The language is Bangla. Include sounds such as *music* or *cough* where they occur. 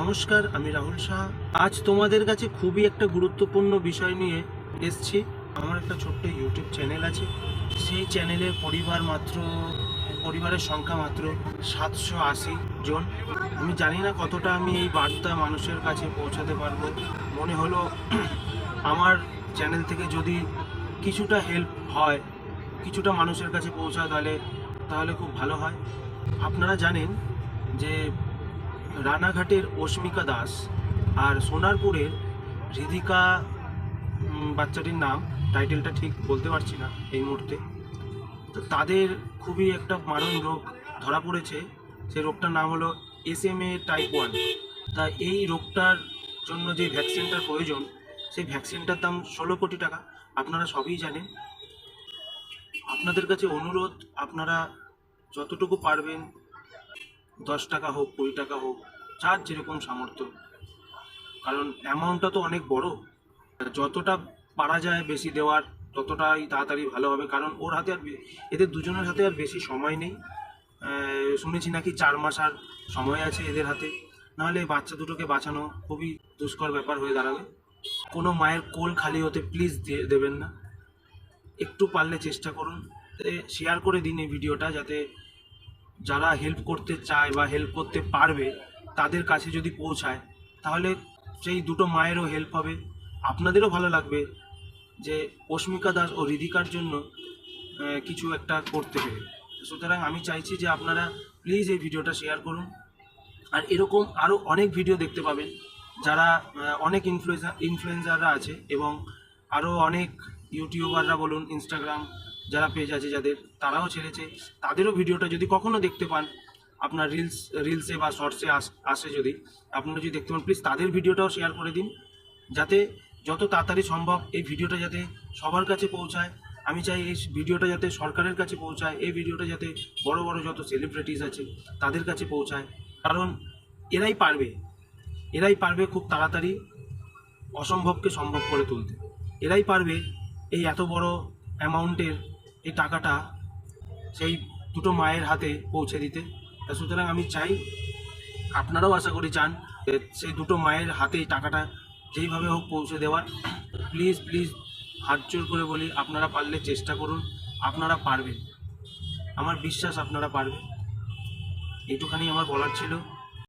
নমস্কার, আমি রাহুল শাহ আজ তোমাদের কাছে খুবই একটা গুরুত্বপূর্ণ বিষয় নিয়ে এসছি। আমার একটা ছোট্ট ইউটিউব চ্যানেল আছে। সেই চ্যানেলের পরিবার মাত্র, পরিবারের সংখ্যা মাত্র সাতশো আশি জন। আমি জানি না কতটা আমি এই বার্তা মানুষের কাছে পৌঁছাতে পারব। মনে হলো *clears throat* আমার চ্যানেল থেকে যদি কিছুটা হেল্প হয়, কিছুটা মানুষের কাছে পৌঁছায় তাহলে তাহলে খুব ভালো হয়। আপনারা জানেন যে রানাঘাটের অস্মিকা দাস আর সোনারপুরের হৃদিকা বাচ্চাটির নাম টাইটেলটা ঠিক বলতে পারছি না এই মুহূর্তে। তো তাদের খুবই একটা মারণ রোগ ধরা পড়েছে। সেই রোগটার নাম হলো S M A type one তা এই রোগটার জন্য যে ভ্যাকসিনটার প্রয়োজন, সেই ভ্যাকসিনটার দাম ষোলো কোটি টাকা। আপনারা সবই জানেন। আপনাদের কাছে অনুরোধ, আপনারা যতটুকু পারবেন দশ টাকা হোক, কুড়ি টাকা হোক, যার যেরকম সামর্থ্য। কারণ অ্যামাউন্টটা তো অনেক বড়। যতটা পারা যায় বেশি দেওয়ার, ততটাই তাড়াতাড়ি ভালো হবে। কারণ ওর হাতে আর এদের দুজনের হাতে আর বেশি সময় নেই। শুনেছি নাকি চার মাস আর সময় আছে এদের হাতে। নাহলে বাচ্চা দুটোকে বাঁচানো খুবই দুষ্কর ব্যাপার হয়ে দাঁড়াবে। কোনো মায়ের কোল খালি হতে প্লিজ দেবেন না। একটু পারলে চেষ্টা করুন। শেয়ার করে দিন এই ভিডিওটা যাতে যারা হেল্প করতে চায় বা হেল্প করতে পারবে, তাদের কাছে যদি পৌঁছায়, তাহলে সেই দুটো মায়েরও হেল্প হবে। আপনাদেরও ভালো লাগবে যে অস্মিকা দাস ও হৃদিকার জন্য কিছু একটা করতে পেরে। সুতরাং আমি চাইছি যে আপনারা প্লিজ এই ভিডিওটা শেয়ার করুন। আর এরকম আরও অনেক ভিডিও দেখতে পাবেন, যারা অনেক ইনফ্লুয়েন্সার ইনফ্লুয়েন্সাররা আছে এবং আরও অনেক ইউটিউবাররা বলুন ইনস্টাগ্রাম যারা পেজ আছে, যাদের, তারাও ছেড়েছে। তাদেরও ভিডিওটা যদি কখনো দেখতে পান, আপনার রিলস রিলসে বা শর্টসে আসে যদি, আপনারা যদি দেখতে পান প্লিজ তাদের ভিডিওটাও শেয়ার করে দিন। যাতে যত তাড়াতাড়ি সম্ভব এই ভিডিওটা যাতে সবার কাছে পৌঁছায়। আমি চাই এই ভিডিওটা যাতে সরকারের কাছে পৌঁছায়, এই ভিডিওটা যাতে বড় বড় যত সেলিব্রিটিস আছে, তাদের কাছে পৌঁছায়। কারণ এরাই পারবে। এরাই পারবে খুব তাড়াতাড়ি অসম্ভবকে সম্ভব করে তুলতে। এরাই পারবে এই এত বড় অ্যামাউন্টের এই টাকাটা সেই দুটো মায়ের হাতে পৌঁছে দিতে। তা সুতরাং আমি চাই, আপনারাও আশা করি চান যে সেই দুটো মায়ের হাতে এই টাকাটা যেইভাবে হোক পৌঁছে দেওয়ার। প্লিজ প্লিজ, হাত জোর করে বলি, আপনারা পারলে চেষ্টা করুন, আপনারা পারবেন। আমার বিশ্বাস আপনারা পারবেন। এইটুখানি আমার বলার ছিল।